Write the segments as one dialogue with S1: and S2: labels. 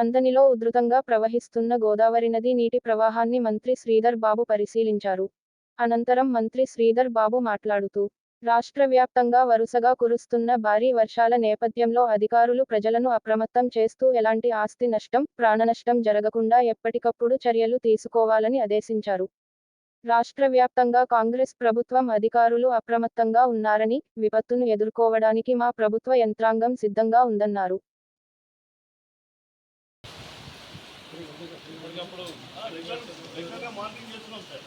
S1: మందనిలో ఉధృతంగా ప్రవహిస్తున్న గోదావరి నది నీటి ప్రవాహాన్ని మంత్రి శ్రీధర్ బాబు పరిశీలించారు. అనంతరం మంత్రి శ్రీధర్ బాబు మాట్లాడుతూ రాష్ట్ర వ్యాప్తంగా వరుసగా కురుస్తున్న భారీ వర్షాల నేపథ్యంలో అధికారులు ప్రజలను అప్రమత్తం చేస్తూ ఎలాంటి ఆస్తి నష్టం ప్రాణనష్టం జరగకుండా ఎప్పటికప్పుడు చర్యలు తీసుకోవాలని ఆదేశించారు. రాష్ట్ర వ్యాప్తంగా కాంగ్రెస్ ప్రభుత్వం అధికారులు అప్రమత్తంగా ఉన్నారని విపత్తును ఎదుర్కోవడానికి మా ప్రభుత్వ యంత్రాంగం సిద్ధంగా ఉందన్నారు.
S2: ఎప్పటికప్పుడు రెగ్యులర్ రెగ్యులర్గా మానిటరింగ్ చేస్తున్నాం సార్.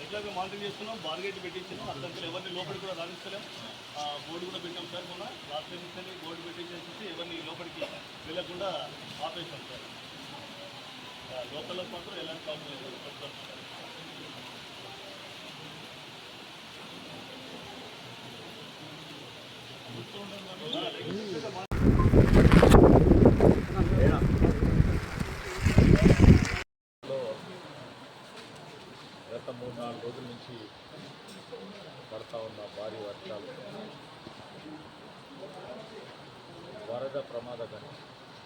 S2: రెగ్యులర్గా మానిటరింగ్ చేస్తున్నాం బార్గేట్ పెట్టించినాం. అసలు ఎవరిని లోపలికి కూడా రాణిస్తలేం ఆ, బోర్డు కూడా పెట్టాం సార్ మొన్న. రాత్రి నుంచి బోర్డు పెట్టించేసి ఎవరిని లోపలికి వెళ్ళకుండా ఆపేసాం సార్. లోపల మాత్రం ఎలాంటి ప్రాబ్లం లేదు సార్
S3: గత మూడు నాలుగు రోజుల నుంచి పడతా ఉన్న భారీ వర్షాలు. వరద ప్రమాద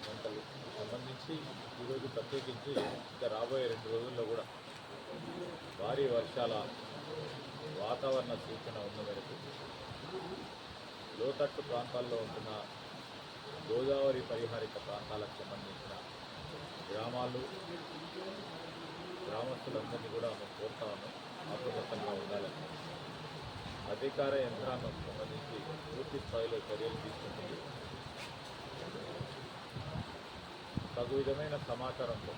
S3: గంటలు. సంబంధించి ఈరోజు ప్రత్యేకించి ఇంకా రాబోయే రెండు రోజుల్లో కూడా భారీ వర్షాల వాతావరణ సూచన ఉన్న మేరకు లోతట్టు ప్రాంతాల్లో ఉంటున్న గోదావరి పరిహారిక ప్రాంతాలకు సంబంధించిన గ్రామాలు గ్రామస్తులందరినీ కూడా మేము కోరుతా ఉన్నాం. అప్రమత్తంగా ఉండాలని. అధికార యంత్రాంగం సంబంధించి పూర్తి స్థాయిలో చర్యలు తీసుకుంటుంది. తగు విధమైన సమాచారంతో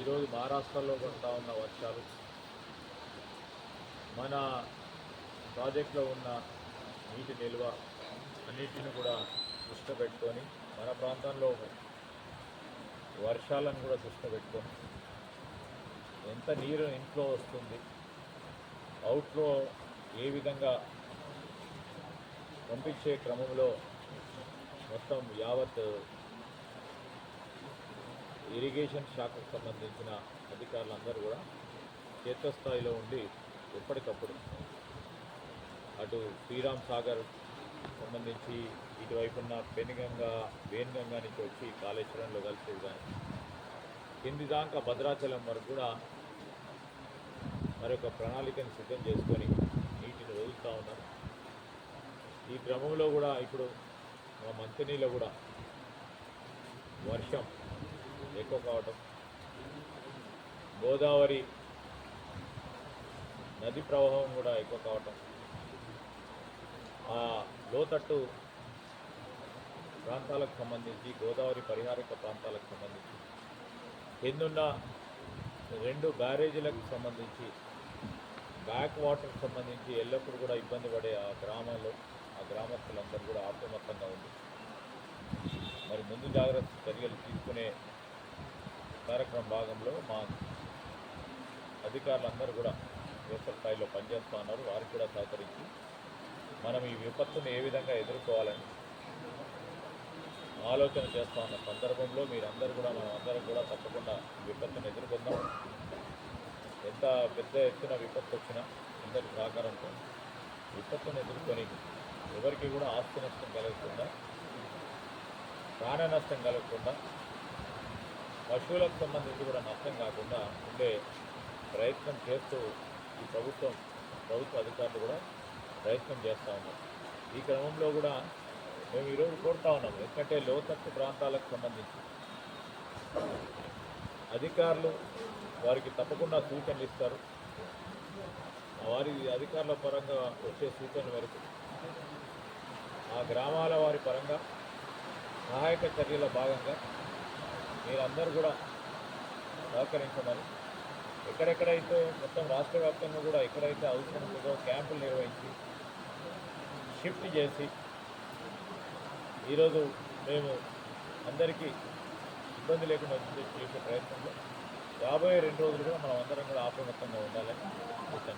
S3: ఈరోజు మహారాష్ట్రలో పడతా ఉన్న వర్షాలు మన ప్రాజెక్టులో ఉన్న నీటి నిల్వ అన్నిటిని కూడా దృష్టి పెట్టుకొని మన ప్రాంతంలో వర్షాలను కూడా దృష్టి పెట్టుకొని ఎంత నీరు ఇన్ఫ్లో వస్తుంది అవుట్లో ఏ విధంగా పంపించే క్రమంలో మొత్తం యావత్ ఇరిగేషన్ శాఖకు సంబంధించిన అధికారులందరూ కూడా క్షేత్రస్థాయిలో ఉండి ఎప్పటికప్పుడు అటు శ్రీరామ్ సాగర్ సంబంధించి ఇటువైపున్న పెనుగంగా వేణుగంగా నుంచి వచ్చి కాళేశ్వరంలో కలిసేది కానీ కింది దాకా భద్రాచలం వరకు కూడా మరొక ప్రణాళికను సిద్ధం చేసుకొని నీటిని వదులుతూ ఉన్నారు. ఈ క్రమంలో కూడా ఇప్పుడు మా మంతినీలో కూడా వర్షం ఎక్కువ కావటం గోదావరి నది ప్రవాహం కూడా ఎక్కువ కావటం ఆ లోతట్టు ప్రాంతాలకు సంబంధించి గోదావరి పరిహారక ప్రాంతాలకు సంబంధించి కిందున్న రెండు బ్యారేజీలకు సంబంధించి బ్యాక్ వాటర్ సంబంధించి ఎల్లప్పుడూ కూడా ఇబ్బంది పడే ఆ గ్రామంలో ఆ గ్రామస్తులందరూ కూడా ఆత్మమత్తంగా ఉంది మరి ముందు జాగ్రత్త చర్యలు తీసుకునే కార్యక్రమం భాగంలో మా అధికారులందరూ కూడా యువత స్థాయిలో పనిచేస్తూ ఉన్నారు. వారికి కూడా సహకరించి మనం ఈ విపత్తును ఏ విధంగా ఎదుర్కోవాలని ఆలోచన చేస్తూ ఉన్న సందర్భంలో మీరందరూ కూడా మనం అందరం కూడా తప్పకుండా విపత్తును ఎదుర్కొందాం. ఎంత పెద్ద ఎత్తున విపత్తు వచ్చినా అందరి సహకారంతో విపత్తును ఎదుర్కొని ఎవరికి కూడా ఆస్తి నష్టం కలగకుండా ప్రాణ నష్టం కలగకుండా పశువులకు సంబంధించి కూడా నష్టం కాకుండా ఉండే ప్రయత్నం చేస్తూ ఈ ప్రభుత్వం ప్రభుత్వ అధికారులు కూడా ప్రయత్నం చేస్తూ ఉన్నారు. ఈ క్రమంలో కూడా మేము ఈరోజు కోరుతా ఉన్నాం ఎందుకంటే లోతట్టు ప్రాంతాలకు సంబంధించి అధికారులు వారికి తప్పకుండా సూచనలు ఇస్తారు. వారి అధికారుల పరంగా వచ్చే సూచనల మేరకు ఆ గ్రామాల వారి పరంగా సహాయక చర్యల భాగంగా మీరందరూ కూడా సహకరించమని ఎక్కడెక్కడైతే మొత్తం రాష్ట్ర వ్యాప్తంగా కూడా ఎక్కడైతే అవసరం ఉందో క్యాంపులు నిర్వహించి షిఫ్ట్ చేసి ఈరోజు మేము అందరికీ ఇబ్బంది లేకుండా వచ్చి చేసే ప్రయత్నంలో రాబోయే రెండు రోజులు కూడా మనం అందరం కూడా అప్రమత్తంగా ఉండాలని సూచన